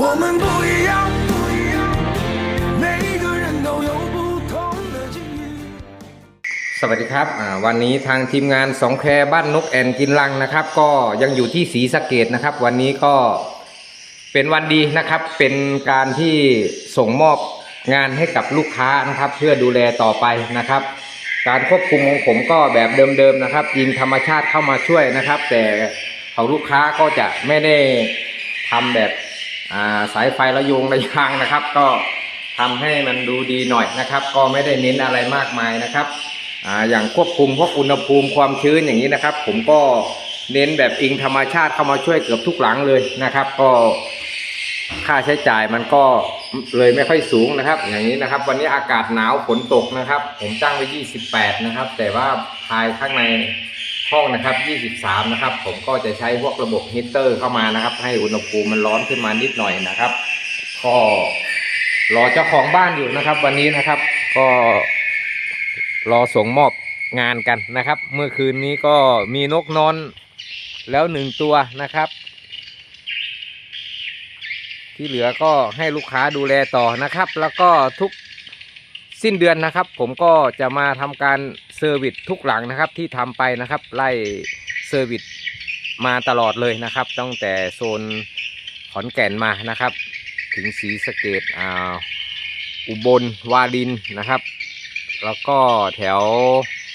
我们不一样，每个人都有不同的境遇。 สวัสดีครับอ่าวันนี้ทางทีมงานสองแควบ้านนกแอนกินลังนะครับ ก็ยังอยู่ที่ศรีสะเกดนะครับ วันนี้ก็เป็นวันดีนะครับ เป็นการที่ส่งมอบงานให้กับลูกค้านะครับ เพื่อดูแลต่อไปนะครับ การควบคุมของผมก็แบบเดิมๆนะครับยิงธรรมชาติเข้ามาช่วยนะครับ แต่ของลูกค้าก็จะไม่ได้ทำแบบอ่า สายไฟระโยงระยางนะครับ ก็ทำให้มันดูดีหน่อยนะครับ ก็ไม่ได้เน้นอะไรมากมายนะครับออย่างควบคุมพวกอุณหภูมิความชื้นอย่างนี้นะครับ ผมก็เน้นแบบอิงธรรมชาติเข้ามาช่วยเกือบทุกหลังเลยนะครับ ก็ค่าใช้จ่ายมันก็เลยไม่ค่อยสูงนะครับ อย่างนี้นะครับ วันนี้อากาศหนาวฝนตกนะครับ ผมตั้งไว้ 28 นะครับ แต่ว่าภายข้างใน ห้องนะครับ 23 นะครับ ผมก็จะใช้พวกระบบฮีตเตอร์เข้ามานะครับ ให้อุณหภูมิมันร้อนขึ้นมานิดหน่อยนะครับ ก็รอเจ้าของบ้านอยู่นะครับ วันนี้นะครับ ก็รอส่งมอบงานกันนะครับ เมื่อคืนนี้ก็มีนกนอนแล้วหนึ่งตัวนะครับ ที่เหลือก็ให้ลูกค้าดูแลต่อนะครับ แล้วก็ทุก สิ้นเดือนนะครับ ผมก็จะมาทำการเซอร์วิสทุกหลังนะครับ ที่ทำไปนะครับ ไล่เซอร์วิสมาตลอดเลยนะครับ ตั้งแต่โซนขอนแก่นมานะครับ ถึงศรีสเกดอ่าอุบลวารินนะครับ แล้วก็แถว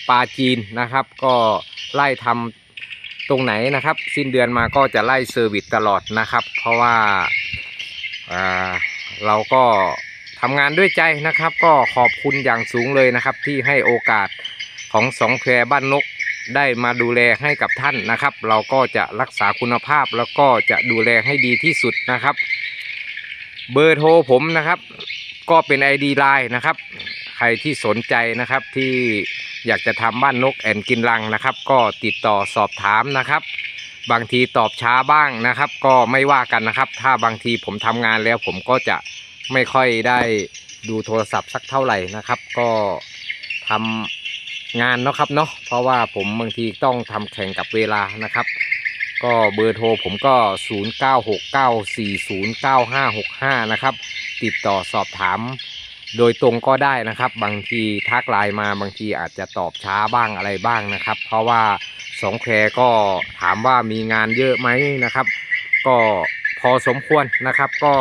ปาจีนนะครับ ก็ไล่ทำตรงไหนนะครับ สิ้นเดือนมาก็จะไล่เซอร์วิสตลอดนะครับ เพราะว่าเราก็ ทำงานด้วยใจนะครับ ก็ขอบคุณอย่างสูงเลยนะครับ ที่ให้โอกาสของสองแควบ้านนกได้มาดูแลให้กับท่านนะครับ เราก็จะรักษาคุณภาพแล้วก็จะดูแลให้ดีที่สุดนะครับ เบอร์โทรผมนะครับ ก็เป็น ID Line นะครับ ใครที่สนใจนะครับที่อยากจะทำบ้านนกแอนกินรังนะครับ ก็ติดต่อสอบถามนะครับ บางทีตอบช้าบ้างนะครับ ก็ไม่ว่ากันนะครับ ถ้าบางทีผมทำงานแล้วผมก็จะ ไม่ค่อยได้ดูโทรศัพท์สักเท่าไหร่นะครับ ก็ทำงานเนาะครับเนาะเพราะว่าผมบางทีต้องทำแข่งกับเวลานะครับ ก็เบอร์โทรผมก็ 0969409565 นะครับ ติดต่อสอบถามโดยตรงก็ได้นะครับ บางทีทักไลน์มาบางทีอาจจะตอบช้าบ้างอะไรบ้างนะครับ เพราะว่าสองแควก็ถามว่ามีงานเยอะไหมนะครับ ก็พอสมควรนะครับ ก็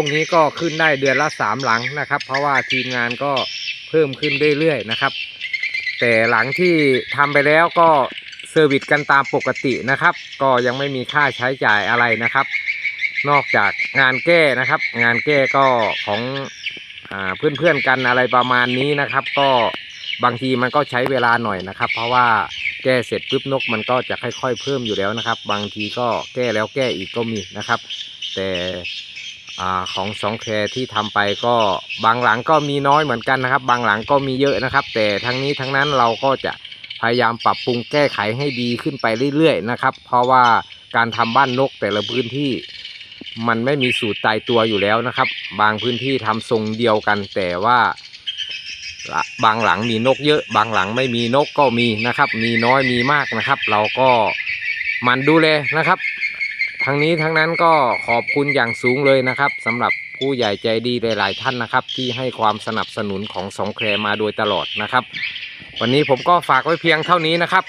ช่วงนี้ก็ขึ้นได้เดือนละสามหลังนะครับ เพราะว่าทีมงานก็เพิ่มขึ้นเรื่อยๆนะครับ แต่หลังที่ทำไปแล้วก็เซอร์วิสกันตามปกตินะครับ ก็ยังไม่มีค่าใช้จ่ายอะไรนะครับ นอกจากงานแก้นะครับ งานแก้ก็ของอเพื่อนๆกันอะไรประมาณนี้นะครับ ก็บางทีมันก็ใช้เวลาหน่อยนะครับ เพราะว่าแก้เสร็จปุ๊บนกมันก็จะค่อย ๆ เพิ่มอยู่แล้วนะครับ บางทีก็แก้แล้วแก้อีกก็มีนะครับ แต่ อของสองแคร์ที่ทำไปก็บางหลังก็มีน้อยเหมือนกันนะครับ บางหลังก็มีเยอะนะครับ แต่ทั้งนี้ทั้งนั้นเราก็จะพยายามปรับปรุงแก้ไขให้ดีขึ้นไปเรื่อยๆนะครับ เพราะว่าการทำบ้านนกแต่ละพื้นที่ มันไม่มีสูตรตายตัวอยู่แล้วนะครับ บางพื้นที่ทำทรงเดียวกัน แต่ว่าบางหลังมีนกเยอะ บางหลังไม่มีนกก็มีนะครับ มีน้อยมีมากนะครับ เราก็หมันดูแลนะครับ ทั้งนี้ทั้งนั้นก็ขอบคุณอย่างสูงเลยนะครับสำหรับผู้ใหญ่ใจดีหลาย ๆ ท่านนะครับ ที่ให้ความสนับสนุนของสองแครมาโดยตลอดนะครับ วันนี้ผมก็ฝากไว้เพียงเท่านี้นะครับ